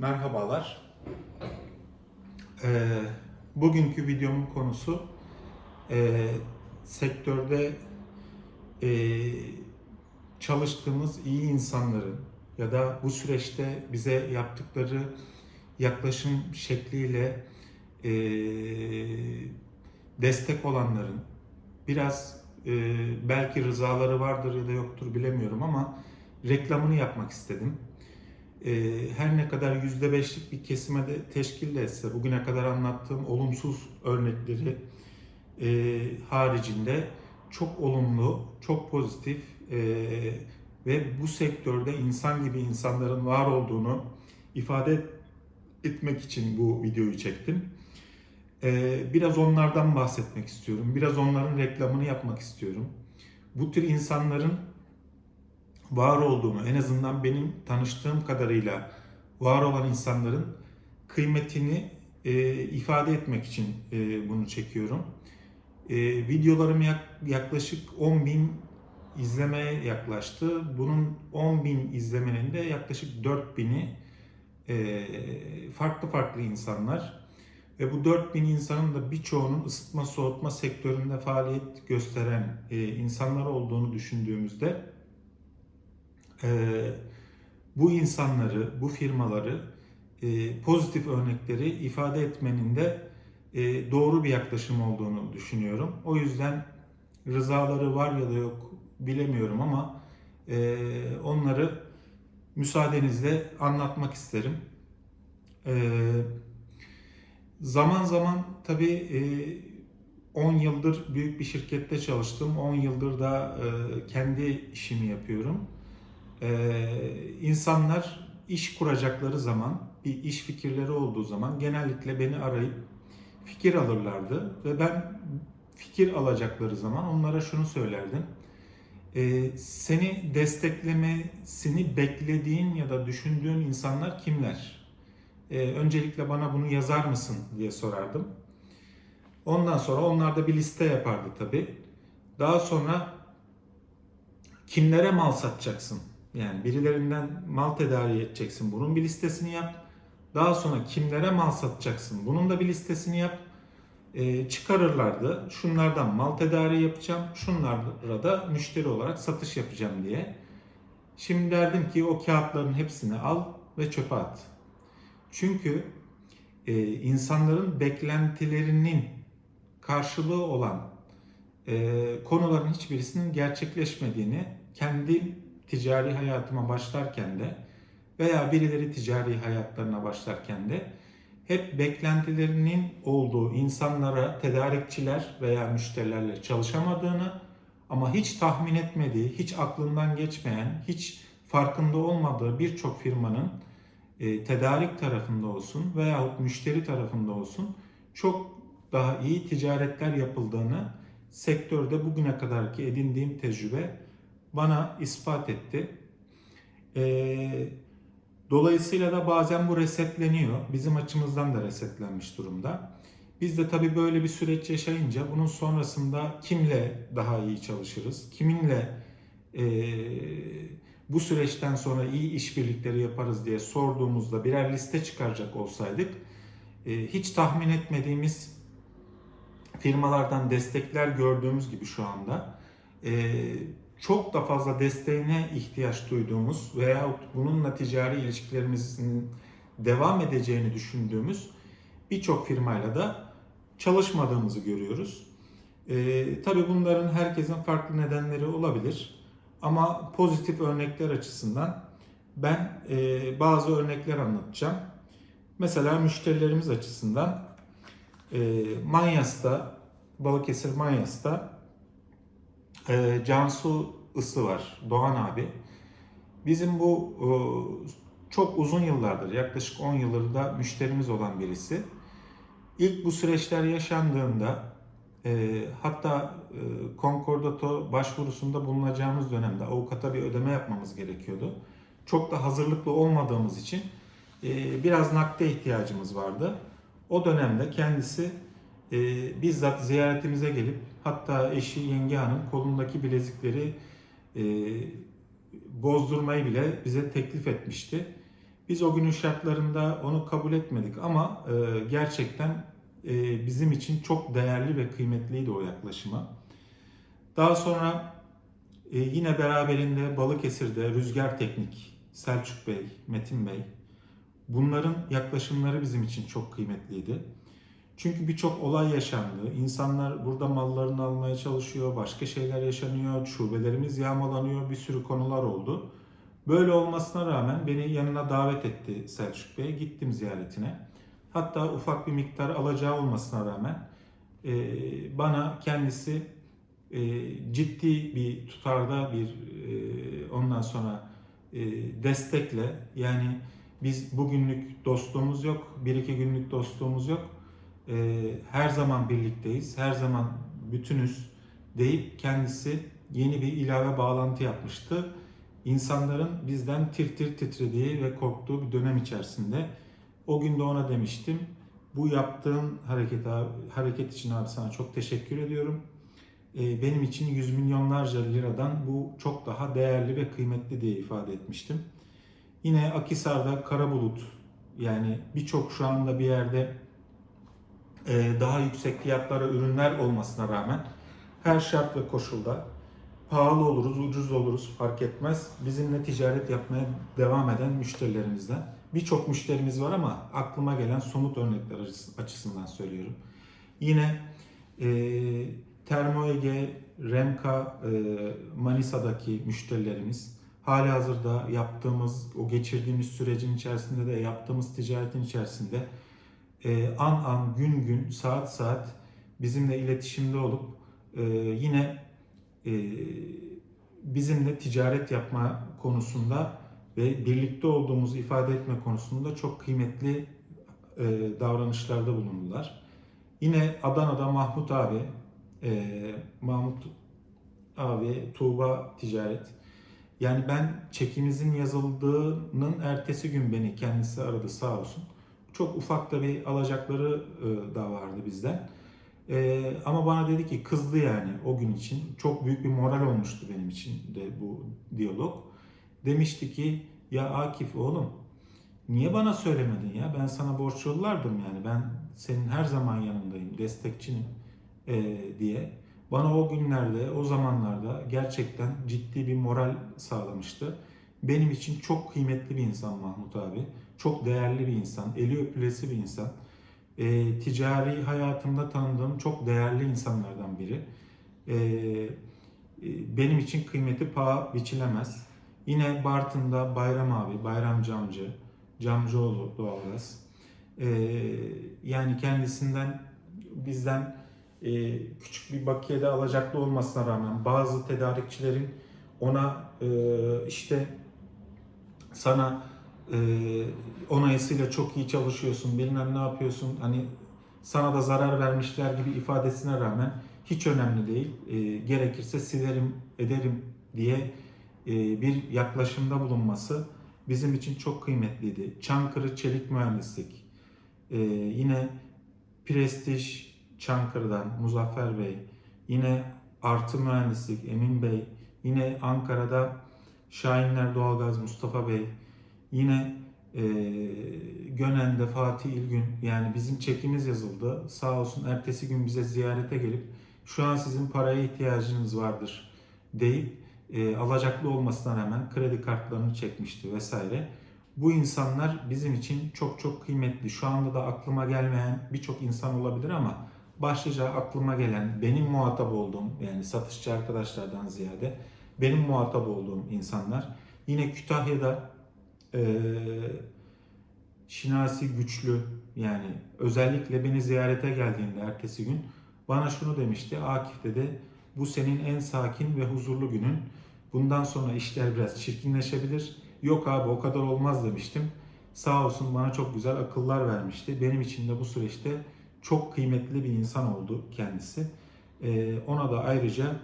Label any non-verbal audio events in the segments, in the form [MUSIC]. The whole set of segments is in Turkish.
Merhabalar. Ee, bugünkü videomun konusu e, sektörde e, çalıştığımız iyi insanların ya da bu süreçte bize yaptıkları yaklaşım şekliyle e, destek olanların biraz e, belki rızaları vardır ya da yoktur bilemiyorum ama reklamını yapmak istedim. E, her ne kadar yüzde beşlik bir kesime de teşkil etse bugüne kadar anlattığım olumsuz örnekleri e, haricinde çok olumlu, çok pozitif e, ve bu sektörde insan gibi insanların var olduğunu ifade etmek için bu videoyu çektim. E, biraz onlardan bahsetmek istiyorum. Biraz onların reklamını yapmak istiyorum. Bu tür insanların var olduğunu, en azından benim tanıştığım kadarıyla var olan insanların kıymetini e, ifade etmek için e, bunu çekiyorum. E, videolarım yak- yaklaşık 10 bin izlemeye yaklaştı. Bunun 10 bin izlemenin de yaklaşık 4 bini e, farklı farklı insanlar. Ve bu 4000 insanın da birçoğunun ısıtma soğutma sektöründe faaliyet gösteren e, insanlar olduğunu düşündüğümüzde e, bu insanları, bu firmaları e, pozitif örnekleri ifade etmenin de e, doğru bir yaklaşım olduğunu düşünüyorum. O yüzden rızaları var ya da yok bilemiyorum ama e, onları müsaadenizle anlatmak isterim. E, zaman zaman tabii e, 10 yıldır büyük bir şirkette çalıştım. 10 yıldır da e, kendi işimi yapıyorum. Ee, insanlar iş kuracakları zaman, bir iş fikirleri olduğu zaman genellikle beni arayıp fikir alırlardı ve ben fikir alacakları zaman onlara şunu söylerdim. Ee, seni desteklemesini beklediğin ya da düşündüğün insanlar kimler? Ee, öncelikle bana bunu yazar mısın diye sorardım. Ondan sonra onlar da bir liste yapardı tabii. Daha sonra kimlere mal satacaksın? Yani birilerinden mal tedarik edeceksin. Bunun bir listesini yap. Daha sonra kimlere mal satacaksın? Bunun da bir listesini yap. Ee, çıkarırlardı. Şunlardan mal tedariği yapacağım. Şunlara da müşteri olarak satış yapacağım diye. Şimdi derdim ki o kağıtların hepsini al ve çöpe at. Çünkü e, insanların beklentilerinin karşılığı olan e, konuların hiçbirisinin gerçekleşmediğini kendi ticari hayatıma başlarken de veya birileri ticari hayatlarına başlarken de hep beklentilerinin olduğu insanlara tedarikçiler veya müşterilerle çalışamadığını ama hiç tahmin etmediği, hiç aklından geçmeyen, hiç farkında olmadığı birçok firmanın e, tedarik tarafında olsun veyahut müşteri tarafında olsun çok daha iyi ticaretler yapıldığını sektörde bugüne kadarki edindiğim tecrübe bana ispat etti. Ee, dolayısıyla da bazen bu resetleniyor. Bizim açımızdan da resetlenmiş durumda. Biz de tabii böyle bir süreç yaşayınca bunun sonrasında kimle daha iyi çalışırız, kiminle e, bu süreçten sonra iyi işbirlikleri yaparız diye sorduğumuzda birer liste çıkaracak olsaydık e, hiç tahmin etmediğimiz firmalardan destekler gördüğümüz gibi şu anda e, çok da fazla desteğine ihtiyaç duyduğumuz veya bununla ticari ilişkilerimizin devam edeceğini düşündüğümüz birçok firmayla da çalışmadığımızı görüyoruz. Ee, tabii bunların herkesin farklı nedenleri olabilir. Ama pozitif örnekler açısından ben e, bazı örnekler anlatacağım. Mesela müşterilerimiz açısından e, Manyas'ta, Balıkesir Manyas'ta e, Cansu Isı var, Doğan abi. Bizim bu e, çok uzun yıllardır, yaklaşık 10 yıldır da müşterimiz olan birisi. İlk bu süreçler yaşandığında e, hatta e, konkordato başvurusunda bulunacağımız dönemde avukata bir ödeme yapmamız gerekiyordu. Çok da hazırlıklı olmadığımız için e, biraz nakde ihtiyacımız vardı. O dönemde kendisi e, bizzat ziyaretimize gelip hatta eşi yenge hanım kolundaki bilezikleri e, bozdurmayı bile bize teklif etmişti. Biz o günün şartlarında onu kabul etmedik ama e, gerçekten e, bizim için çok değerli ve kıymetliydi o yaklaşımı. Daha sonra e, yine beraberinde Balıkesir'de Rüzgar Teknik, Selçuk Bey, Metin Bey bunların yaklaşımları bizim için çok kıymetliydi. Çünkü birçok olay yaşandı. İnsanlar burada mallarını almaya çalışıyor, başka şeyler yaşanıyor, şubelerimiz yağmalanıyor, bir sürü konular oldu. Böyle olmasına rağmen beni yanına davet etti Selçuk Bey. Gittim ziyaretine. Hatta ufak bir miktar alacağı olmasına rağmen e, bana kendisi e, ciddi bir tutarda bir e, ondan sonra destekle yani biz bugünlük dostluğumuz yok, bir iki günlük dostluğumuz yok. E, her zaman birlikteyiz, her zaman bütünüz deyip kendisi yeni bir ilave bağlantı yapmıştı. İnsanların bizden tir tir titrediği ve korktuğu bir dönem içerisinde o gün de ona demiştim. Bu yaptığın hareket, abi, hareket için abi sana çok teşekkür ediyorum. E, benim için yüz milyonlarca liradan bu çok daha değerli ve kıymetli diye ifade etmiştim. Yine Akisar'da kara bulut yani birçok şu anda bir yerde daha yüksek fiyatlara ürünler olmasına rağmen her şart ve koşulda pahalı oluruz, ucuz oluruz fark etmez. Bizimle ticaret yapmaya devam eden müşterilerimizden. Birçok müşterimiz var ama aklıma gelen somut örnekler açısından söylüyorum. Yine e, Termo Ege, Remka, e, Manisa'daki müşterilerimiz hali hazırda yaptığımız, o geçirdiğimiz sürecin içerisinde de yaptığımız ticaretin içerisinde e, an an, gün gün, saat saat bizimle iletişimde olup e, yine e, bizimle ticaret yapma konusunda ve birlikte olduğumuzu ifade etme konusunda çok kıymetli davranışlarda bulundular. Yine Adana'da Mahmut abi, Mahmut abi, Tuğba Ticaret. Yani ben çekimizin yazıldığının ertesi gün beni kendisi aradı sağ olsun. Çok ufak da bir alacakları e, da vardı bizden. E, ama bana dedi ki kızdı yani o gün için. Çok büyük bir moral olmuştu benim için de bu diyalog. Demişti ki ya Akif oğlum niye bana söylemedin ya? Ben sana borç yollardım yani. Ben senin her zaman yanındayım, destekçinim e, diye. Bana o günlerde, o zamanlarda gerçekten ciddi bir moral sağlamıştı. Benim için çok kıymetli bir insan Mahmut abi. Çok değerli bir insan, eli öpülesi bir insan. E, ticari hayatımda tanıdığım çok değerli insanlardan biri. E, e, benim için kıymeti paha biçilemez. Yine Bartın'da Bayram abi, Bayram Camcı, Camcıoğlu doğalgaz. E, yani kendisinden bizden e, küçük bir bakiyede alacaklı olmasına rağmen bazı tedarikçilerin ona e, işte sana onayısıyla çok iyi çalışıyorsun, bilmem ne yapıyorsun, hani sana da zarar vermişler gibi ifadesine rağmen hiç önemli değil. E, gerekirse silerim, ederim diye e, bir yaklaşımda bulunması bizim için çok kıymetliydi. Çankırı Çelik Mühendislik, e, yine Prestij Çankırı'dan Muzaffer Bey, yine Artı Mühendislik Emin Bey, yine Ankara'da Şahinler Doğalgaz Mustafa Bey, yine e, Gönen'de Fatih İlgün yani bizim çekimiz yazıldı. Sağ olsun ertesi gün bize ziyarete gelip şu an sizin paraya ihtiyacınız vardır deyip e, alacaklı olmasına rağmen kredi kartlarını çekmişti vesaire. Bu insanlar bizim için çok çok kıymetli. Şu anda da aklıma gelmeyen birçok insan olabilir ama başlıca aklıma gelen benim muhatap olduğum yani satışçı arkadaşlardan ziyade benim muhatap olduğum insanlar. Yine Kütahya'da e, Şinasi güçlü yani özellikle beni ziyarete geldiğinde ertesi gün bana şunu demişti. Akif dedi bu senin en sakin ve huzurlu günün. Bundan sonra işler biraz çirkinleşebilir. Yok abi o kadar olmaz demiştim. Sağ olsun bana çok güzel akıllar vermişti. Benim için de bu süreçte çok kıymetli bir insan oldu kendisi. Ee, ona da ayrıca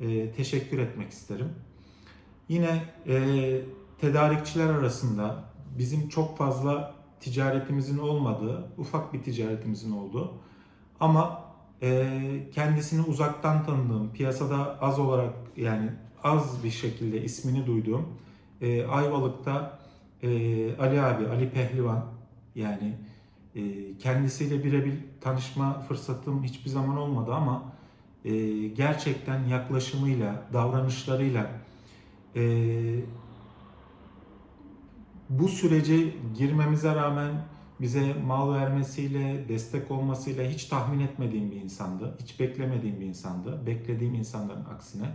e, teşekkür etmek isterim. Yine e, tedarikçiler arasında bizim çok fazla ticaretimizin olmadığı, ufak bir ticaretimizin olduğu ama e, kendisini uzaktan tanıdığım, piyasada az olarak yani az bir şekilde ismini duyduğum e, Ayvalık'ta e, Ali abi, Ali Pehlivan yani e, kendisiyle birebir tanışma fırsatım hiçbir zaman olmadı ama e, gerçekten yaklaşımıyla, davranışlarıyla e, bu sürece girmemize rağmen bize mal vermesiyle, destek olmasıyla hiç tahmin etmediğim bir insandı. Hiç beklemediğim bir insandı. Beklediğim insanların aksine.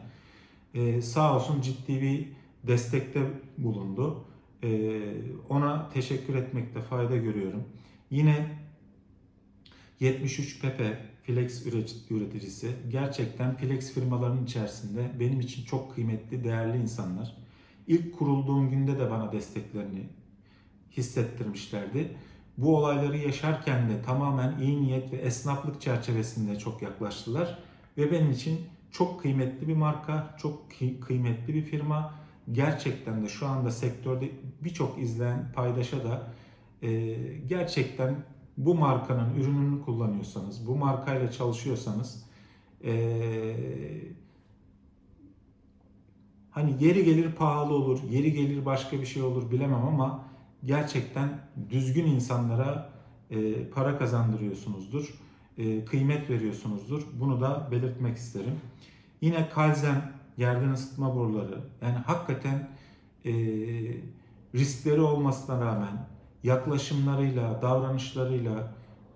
Ee, sağ olsun ciddi bir destekte bulundu. Ee, ona teşekkür etmekte fayda görüyorum. Yine 73 Pepe Flex üret- üreticisi gerçekten Flex firmalarının içerisinde benim için çok kıymetli, değerli insanlar. İlk kurulduğum günde de bana desteklerini hissettirmişlerdi. Bu olayları yaşarken de tamamen iyi niyet ve esnaflık çerçevesinde çok yaklaştılar. Ve benim için çok kıymetli bir marka, çok kı- kıymetli bir firma. Gerçekten de şu anda sektörde birçok izleyen paydaşa da e, gerçekten bu markanın ürününü kullanıyorsanız, bu markayla çalışıyorsanız e, hani yeri gelir pahalı olur, yeri gelir başka bir şey olur bilemem ama gerçekten düzgün insanlara e, para kazandırıyorsunuzdur, e, kıymet veriyorsunuzdur. Bunu da belirtmek isterim. Yine Kalzen yerden ısıtma boruları yani hakikaten e, riskleri olmasına rağmen yaklaşımlarıyla, davranışlarıyla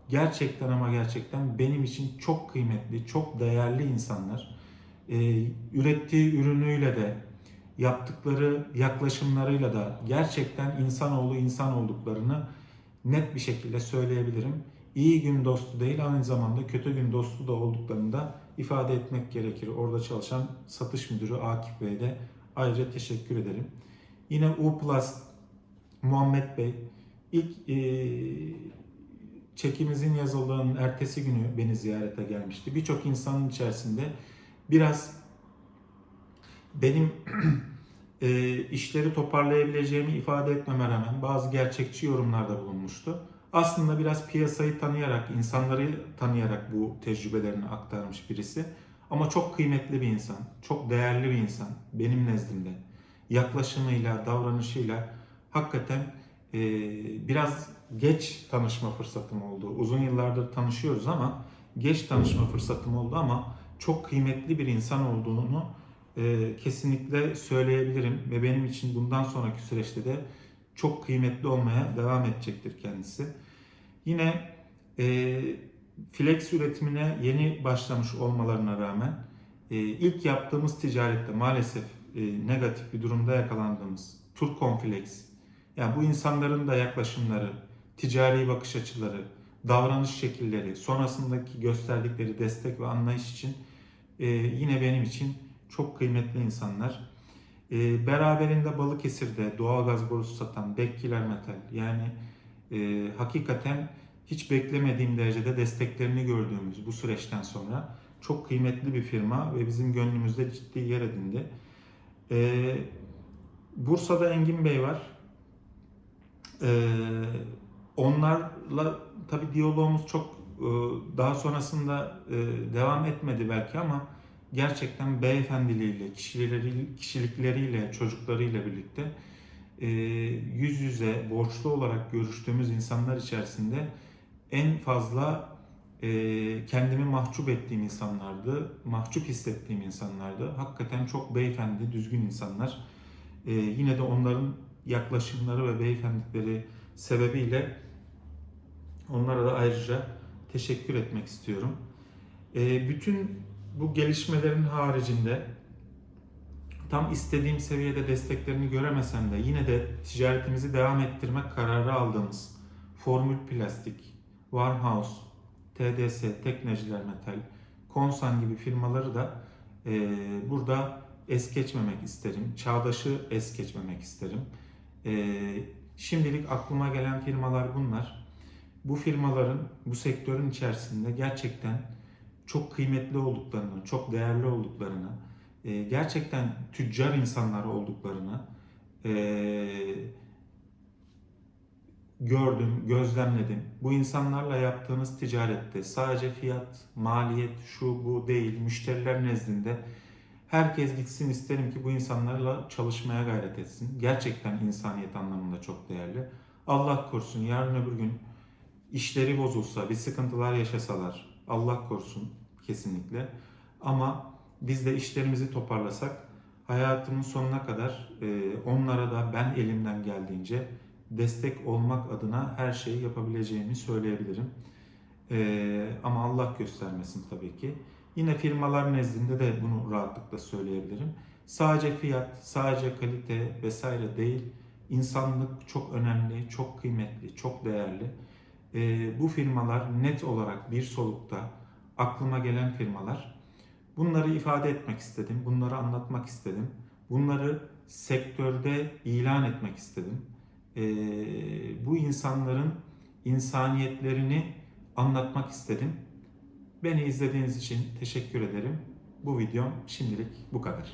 gerçekten ama gerçekten benim için çok kıymetli, çok değerli insanlar. E, ürettiği ürünüyle de yaptıkları yaklaşımlarıyla da gerçekten insanoğlu insan olduklarını net bir şekilde söyleyebilirim. İyi gün dostu değil aynı zamanda kötü gün dostu da olduklarını da ifade etmek gerekir. Orada çalışan satış müdürü Akif Bey'e de ayrıca teşekkür ederim. Yine U Plus Muhammed Bey ilk e, çekimizin yazıldığının ertesi günü beni ziyarete gelmişti. Birçok insanın içerisinde biraz benim [CLEARS THROAT] e, işleri toparlayabileceğimi ifade etmeme rağmen bazı gerçekçi yorumlarda bulunmuştu. Aslında biraz piyasayı tanıyarak, insanları tanıyarak bu tecrübelerini aktarmış birisi. Ama çok kıymetli bir insan, çok değerli bir insan benim nezdimde. Yaklaşımıyla, davranışıyla hakikaten e, biraz geç tanışma fırsatım oldu. Uzun yıllardır tanışıyoruz ama geç tanışma fırsatım oldu ama çok kıymetli bir insan olduğunu e, kesinlikle söyleyebilirim ve benim için bundan sonraki süreçte de çok kıymetli olmaya devam edecektir kendisi. Yine e, flex üretimine yeni başlamış olmalarına rağmen e, ilk yaptığımız ticarette maalesef e, negatif bir durumda yakalandığımız Turcom Flex, yani bu insanların da yaklaşımları, ticari bakış açıları, davranış şekilleri, sonrasındaki gösterdikleri destek ve anlayış için e, yine benim için çok kıymetli insanlar. E, beraberinde Balıkesir'de doğalgaz borusu satan Bekkiler Metal yani e, hakikaten hiç beklemediğim derecede desteklerini gördüğümüz bu süreçten sonra çok kıymetli bir firma ve bizim gönlümüzde ciddi yer edindi. E, Bursa'da Engin Bey var. E, onlarla tabii diyalogumuz çok e, daha sonrasında e, devam etmedi belki ama gerçekten beyefendiliğiyle, kişileri, kişilikleriyle, çocuklarıyla birlikte e, yüz yüze borçlu olarak görüştüğümüz insanlar içerisinde en fazla e, kendimi mahcup ettiğim insanlardı, mahcup hissettiğim insanlardı. Hakikaten çok beyefendi, düzgün insanlar. E, yine de onların yaklaşımları ve beyefendilikleri sebebiyle onlara da ayrıca teşekkür etmek istiyorum. Bütün bu gelişmelerin haricinde tam istediğim seviyede desteklerini göremesem de yine de ticaretimizi devam ettirmek kararı aldığımız Formül Plastik, Warmhouse, TDS, Tekneciler Metal, Konsan gibi firmaları da e, burada es geçmemek isterim. Çağdaş'ı es geçmemek isterim. E, şimdilik aklıma gelen firmalar bunlar. Bu firmaların bu sektörün içerisinde gerçekten çok kıymetli olduklarını, çok değerli olduklarını, e, gerçekten tüccar insanlar olduklarını e, gördüm, gözlemledim. Bu insanlarla yaptığınız ticarette sadece fiyat, maliyet, şu bu değil, müşteriler nezdinde Herkes gitsin isterim ki bu insanlarla çalışmaya gayret etsin. Gerçekten insaniyet anlamında çok değerli. Allah korusun yarın öbür gün işleri bozulsa, bir sıkıntılar yaşasalar Allah korusun kesinlikle. Ama biz de işlerimizi toparlasak hayatımın sonuna kadar e, onlara da ben elimden geldiğince destek olmak adına her şeyi yapabileceğimi söyleyebilirim. E, ama Allah göstermesin tabii ki. Yine firmalar nezdinde de bunu rahatlıkla söyleyebilirim. Sadece fiyat, sadece kalite vesaire değil. İnsanlık çok önemli, çok kıymetli, çok değerli. Ee, bu firmalar net olarak bir solukta aklıma gelen firmalar. Bunları ifade etmek istedim, bunları anlatmak istedim. Bunları sektörde ilan etmek istedim. Ee, bu insanların insaniyetlerini anlatmak istedim. Beni izlediğiniz için teşekkür ederim. Bu videom şimdilik bu kadar.